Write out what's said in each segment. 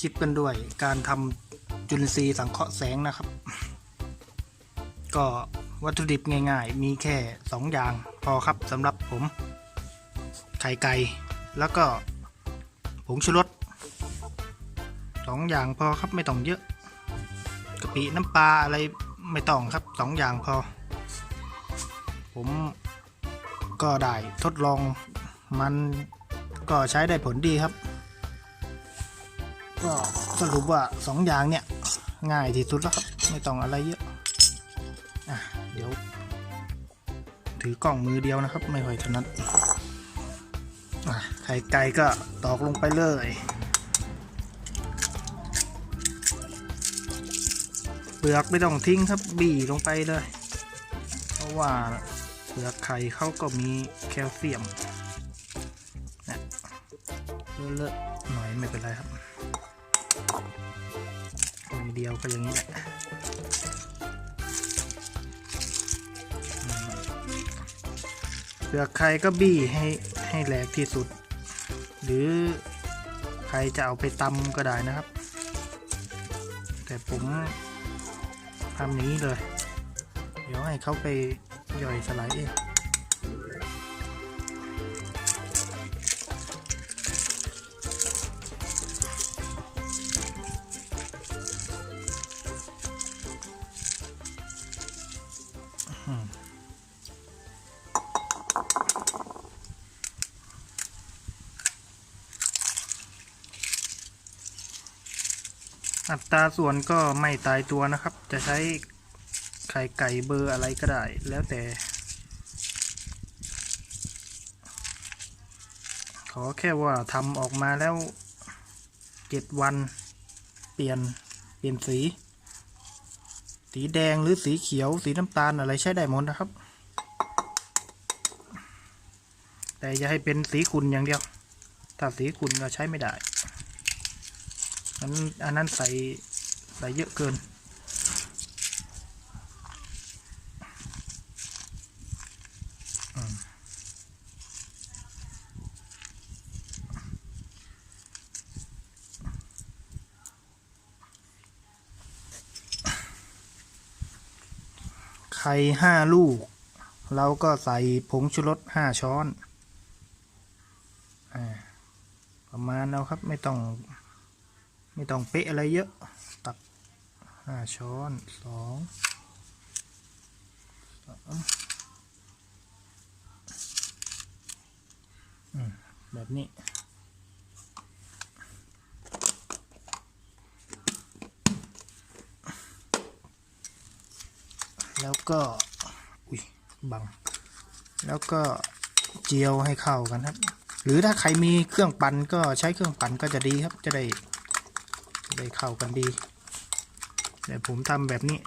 คลิปกันด้วยการทำจุลินทรีย์สังเคราะห์แสงนะครับ ก็วัตถุดิบง่ายๆ มีแค่ 2 อย่างพอครับสำหรับผม ไข่ไก่ แล้วก็ผงชูรสสองอย่างพอครับไม่ต้องเยอะกะปิน้ำปลาอะไรไม่ต้องครับสองอย่างพอ ผมก็ได้ทดลองมันก็ใช้ได้ผลดีครับ ก็สรุปว่าสองอย่างเนี่ยง่ายที่สุดแล้วครับไม่ต้องอะไรเยอะอะเดี๋ยว ถือกล่องมือเดียวนะครับ ไม่ค่อยถนัดอะไข่ไก่ก็ตอกลงไปเลยเปลือกไม่ต้องทิ้งครับบีลงไปเลย เพราะว่าเปลือกไข่เขาก็มีแคลเซียมนะเลอะๆหน่อยไม่เป็นไรครับ เดียวก็อย่างนี้แหละเปลือกไข่ก็บี้ให้ให้แหลกที่สุด หรือใครจะเอาไปตำก็ได้นะครับ แต่ผมทำอย่างนี้เลย เดี๋ยวให้เขาไปย่อยสลายเอง อัตราส่วนก็ไม่ตายตัวนะครับ จะใช้ไข่ไก่เบอร์อะไรก็ได้ แล้วแต่ ขอแค่ว่าทำออกมาแล้วเจ็ดวันเปลี่ยนเปลี่ยนสี สีแดงหรือสีเขียวสีน้ำตาลอะไรใช้ได้หมดนะครับ แต่อย่าให้เป็นสีขุ่นอย่างเดียว ถ้าสีขุ่นก็ใช้ไม่ได้ อันอันนั้นใส่ใส่เยอะเกิน ไข่ห้าลูก เราก็ใส่ผงชูรสห้าช้อนอประมาณแล้วครับไม่ต้อง ไม่ต้องเป๊ะอะไรเยอะ ตักห้าช้อนสองแบบนี้ แล้วก็ อุ้ย บัง แล้วก็เจียวให้เข้ากันครับ หรือถ้าใครมีเครื่องปั่นก็ใช้เครื่องปั่นก็จะดีครับ จะได้ ได้เข้ากันดี แต่ผมทำแบบนี้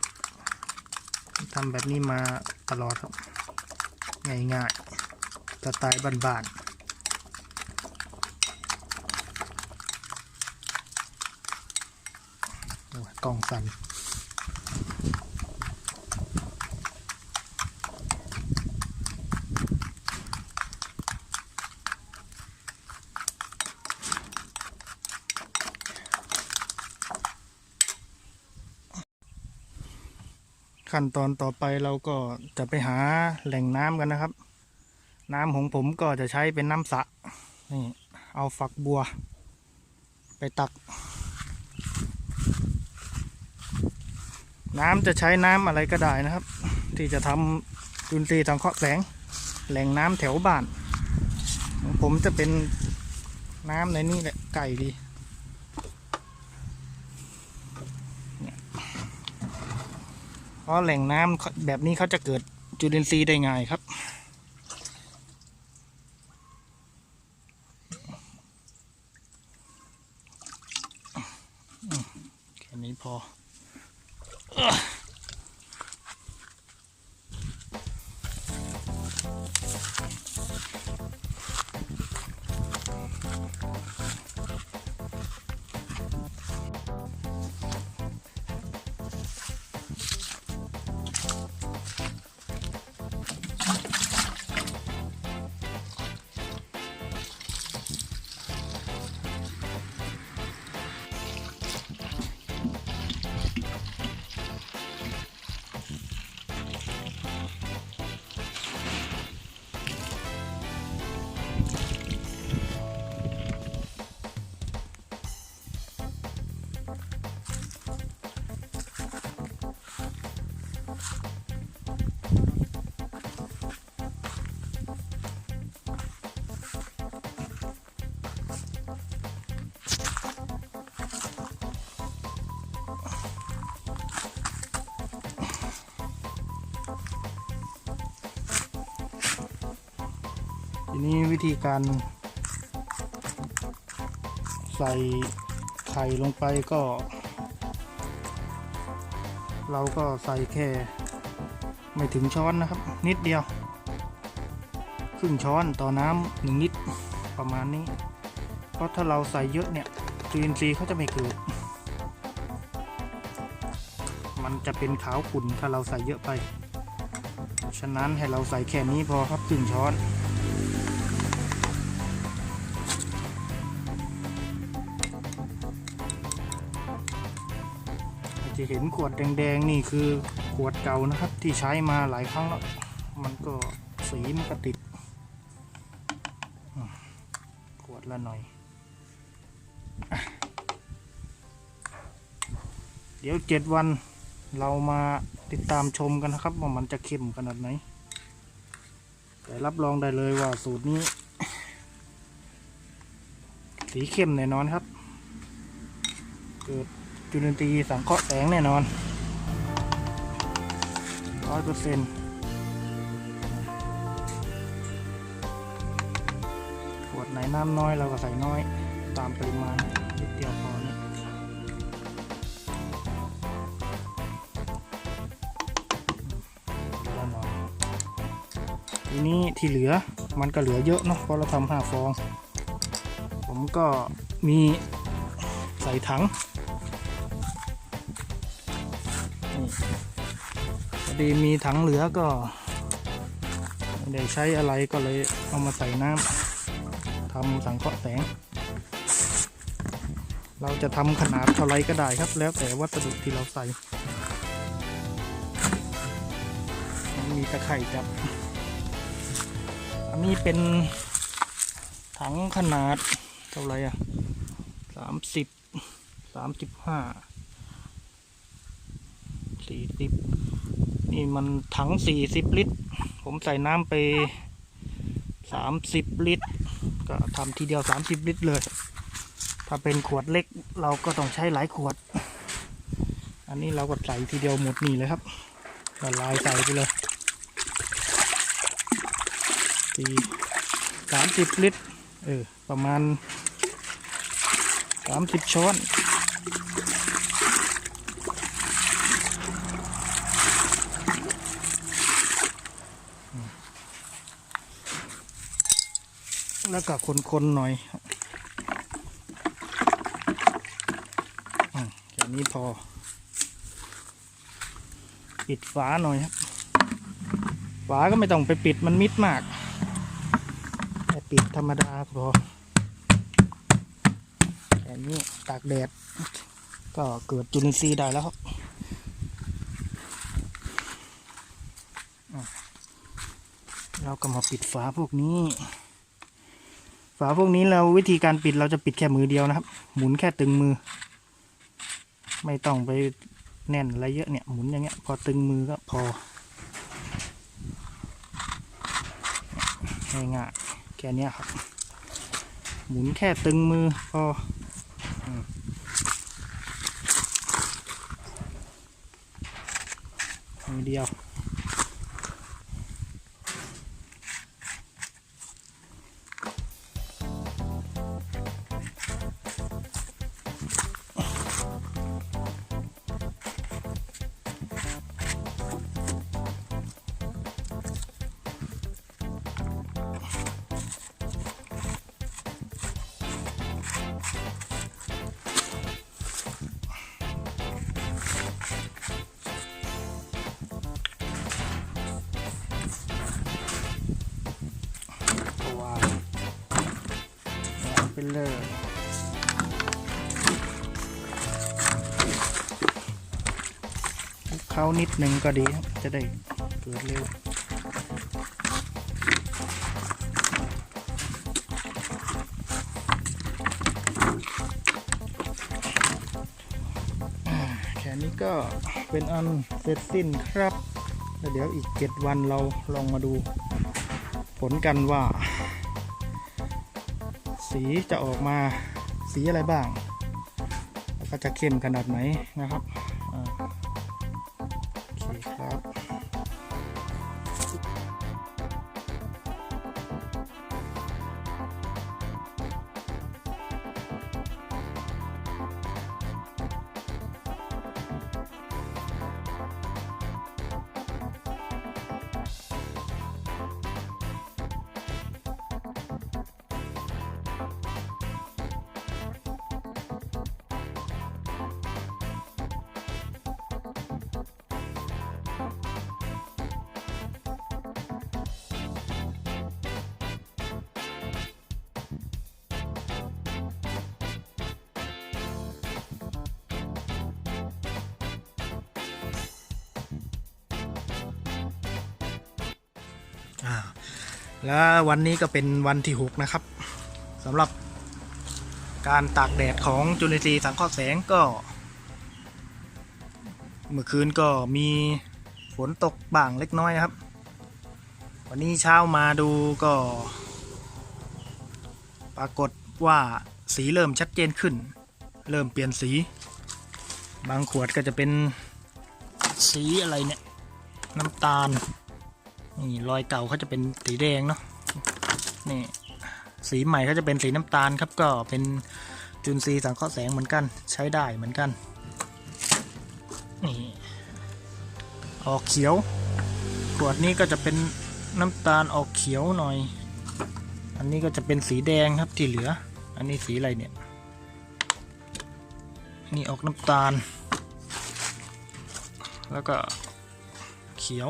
ทำแบบนี้มาตลอดครับ ง่ายๆสไตล์บ้านๆกล้องสั่น ขั้นตอนต่อไปเราก็จะไปหาแหล่งน้ำกันนะครับ น้ำของผมก็จะใช้เป็นน้ำสระนี่เอาฝักบัว ไปตัก น้ำจะใช้น้ำอะไรก็ได้นะครับ ที่จะทำจุลินทรีย์ทางเคราะห์แสง แหล่งน้ำแถวบ้าน ผมจะเป็นน้ำในนี่แหละไก่ดี เพราะแหล่งน้ำแบบนี้เขาจะเกิดจุลินทรีย์ได้ง่ายครับ ทีนี้วิธีการ ใส่ไข่ลงไปก็ เราก็ใส่แค่ ไม่ถึงช้อนนะครับ นิดเดียว ครึ่งช้อนต่อน้ำหนึ่งลิตรประมาณนี้ เพราะถ้าเราใส่เยอะเนี่ยจุลินทรีย์เขาจะไม่เกิด มันจะเป็นขาวขุ่นถ้าเราใส่เยอะไป ฉะนั้นให้เราใส่แค่นี้พอครับครึ่งช้อน จะเห็นขวดแดงๆนี่คือขวดเก่านะครับ ที่ใช้มาหลายครั้งแล้ว มันก็สีมันก็ติด ขวดละหน่อย เดี๋ยวเจ็ดวันเรามาติดตามชมกันนะครับ ว่ามันจะเข้มขนาดไหน แต่รับรองได้เลยว่าสูตรนี้ สีเข้มแน่นอนครับ เกิด จุลินทรีย์สังเคราะห์แสงแน่นอนร้อยเปอร์เซ็นต์ขวดไหนน้ำน้อยเราก็ใส่น้อยตามปริมาณนิดเดียวพอนี่เหลือหน่อยทีนี้ที่เหลือมันก็เหลือเยอะเนาะเพราะเราทำห้าฟอง ผมก็มีใส่ถัง พอดีมีถังเหลือก็ไม่ได้ใช้อะไรก็เลยเอามาใส่น้ำทำสังเคราะห์แสง เราจะทำขนาดเท่าไรก็ได้ครับ แล้วแต่วัสดุที่เราใส่มีตะไคร่จับ อันนี้เป็นถังขนาดเท่าไรอะสามสิบสามสิบห้า สี่สิบนี่มันถังสี่สิบลิตร ผมใส่น้ำไปสามสิบลิตร ก็ทำทีเดียวสามสิบลิตรเลย ถ้าเป็นขวดเล็กเราก็ต้องใช้หลายขวด อันนี้เราก็ใส่ทีเดียวหมดนี่เลยครับละลายใส่ไปเลยสี่สามสิบลิตร เออ ประมาณสามสิบช้อน แล้วก็คนๆหน่อยอืมแค่นี้พอ ปิดฝาหน่อยครับ ฝาก็ไม่ต้องไปปิดมันมิดมากแค่ปิดธรรมดาพอแค่นี้ตากแดด ก็เกิดจุลินทรีย์ได้แล้วครับเราก็มาปิดฝาพวกนี้ ฝาพวกนี้เราวิธีการปิดเราจะปิดแค่มือเดียวนะครับ หมุนแค่ตึงมือ ไม่ต้องไปแน่นอะไรเยอะเนี่ยหมุนอย่างเงี้ยพอตึงมือก็พอง่ายๆแค่นี้ครับ หมุนแค่ตึงมือพอมือเดียว ไปเลยเขานิดหนึ่งก็ดีครับ จะได้เกิดเร็ว ก็เป็นอันเสร็จสิ้นครับแล้วเดี๋ยวอีกเจ็ดวันเราลองมาดูผลกันว่า สีจะออกมาสีอะไรบ้าง แล้วก็จะเข้มขนาดไหนนะครับอโอเคครับ แล้ววันนี้ก็เป็นวันที่ 6 นะครับสำหรับการตากแดดของจุลินทรีย์สังเคราะห์แสงก็ เมื่อคืนก็มีฝนตกบ้างเล็กน้อยนะครับ วันนี้เช้ามาดูก็ ปรากฏว่าสีเริ่มชัดเจนขึ้น เริ่มเปลี่ยนสี บางขวดก็จะเป็นสีอะไรเนี่ย น้ำตาล นี่รอยเก่าเขาจะเป็นสีแดงเนาะนี่สีใหม่เขาจะเป็นสีน้ำตาลครับก็เป็นจุลทรีย์สังเคราะห์แสงเหมือนกันใช้ได้เหมือนกันนี่ออกเขียวขวดนี้ก็จะเป็นน้ำตาลออกเขียวหน่อย อันนี้ก็จะเป็นสีแดงครับที่เหลือ อันนี้สีอะไรเนี่ยนี่ออกน้ำตาล แล้วก็เขียว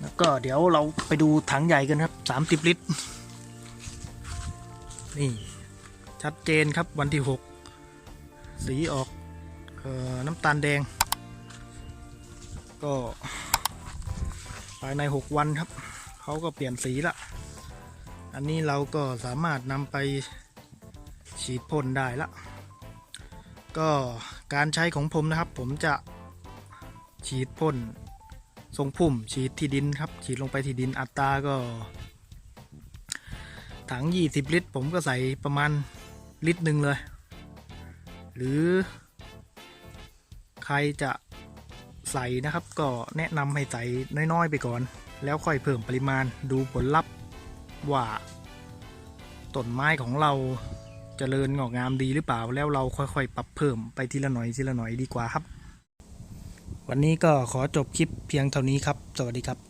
แล้วก็เดี๋ยวเราไปดูถังใหญ่กันครับ30ลิตร นี่ ชัดเจนครับวันที่6สีออกออน้ำตาลแดง ก็ภายใน6วันครับ เขาก็เปลี่ยนสีละ อันนี้เราก็สามารถนำไปฉีดพ่นได้ละ ก็การใช้ของผมนะครับ ผมจะฉีดพ่น ทรงพุ่มฉีดที่ดินครับ ฉีดลงไปที่ดินอัตราก็ ถัง 20 ลิตร ผมก็ใส่ประมาณลิตรหนึ่งเลย หรือ ใครจะใส่นะครับ ก็แนะนำให้ใส่น้อยๆไปก่อน แล้วค่อยเพิ่มปริมาณดูผลลัพธ์ว่าต้นไม้ของเราจเจริญงอกงามดีหรือเปล่าแล้วเราค่อยๆ ปรับเพิ่มไปทีละหน่อยทีละหน่อยดีกว่าครับ วันนี้ก็ขอจบคลิปเพียงเท่านี้ครับ สวัสดีครับ